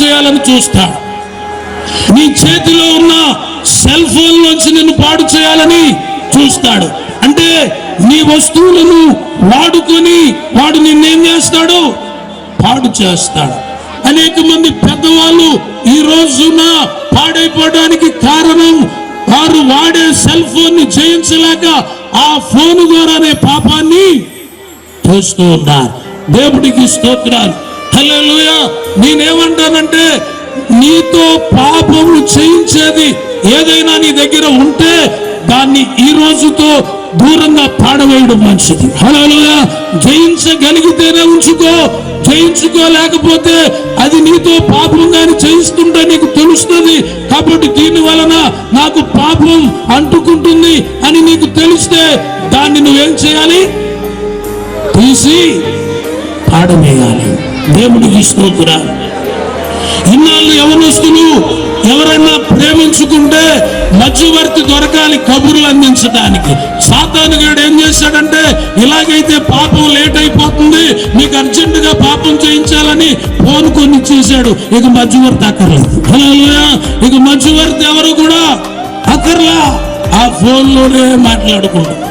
చేయాలని చూస్తాడు నీ చేతిలో ఉన్న సెల్ ఫోన్ నుంచి నిన్ను పాడు చేయాలని చూస్తాడు. అంటే నీ వస్తువులను వాడుకొని వాడు నిన్నేం చేస్తాడు? పాడు చేస్తాడు. అనేక మంది పెద్దవాళ్ళు ఈ రోజున పాడైపోవడానికి కారణం వారు వాడే సెల్ ఫోన్ని జయించలేక ఆ ఫోన్ ద్వారానే పాపాన్ని చేస్తూ ఉన్నారు. దేవుడికి స్తోత్రాలు. హలోయ నేనేమంటానంటే నీతో పాపములు చేయించేది ఏదైనా నీ దగ్గర ఉంటే దాన్ని ఈ రోజుతో దూరంగా పాడవేయడం మంచిది. హలోయ జయించగలిగితేనే ఉంచుకో జయించుకోలేకపోతే అది నీతో పాపంగాని చేయిస్తుంటే నీకు తెలుస్తుంది. కాబట్టి దీని వలన నాకు పాపం అంటుకుంటుంది అని నీకు తెలిస్తే దాన్ని నువ్వేం చేయాలి? తీసి పాడవేయాలి దేవుడికి స్తోత్ర ఇన్నాళ్ళు యవనస్తులు ఎవరైనా ప్రేమించుకుంటే మధ్యవర్తి దొరకాలి కబుర్లు అందించడానికి. సాతాను గారు ఏం చేశాడంటే ఇలాగైతే పాపం లేట్ అయిపోతుంది మీకు అర్జెంటుగా పాపం చేయించాలని ఫోన్ కొన్ని చేశాడు. ఇక మధ్యవర్తి అక్కర్లేదు. ఇక మధ్యవర్తి ఎవరు కూడా అక్కర్లా. ఆ ఫోన్లోనే మాట్లాడుకుంటారు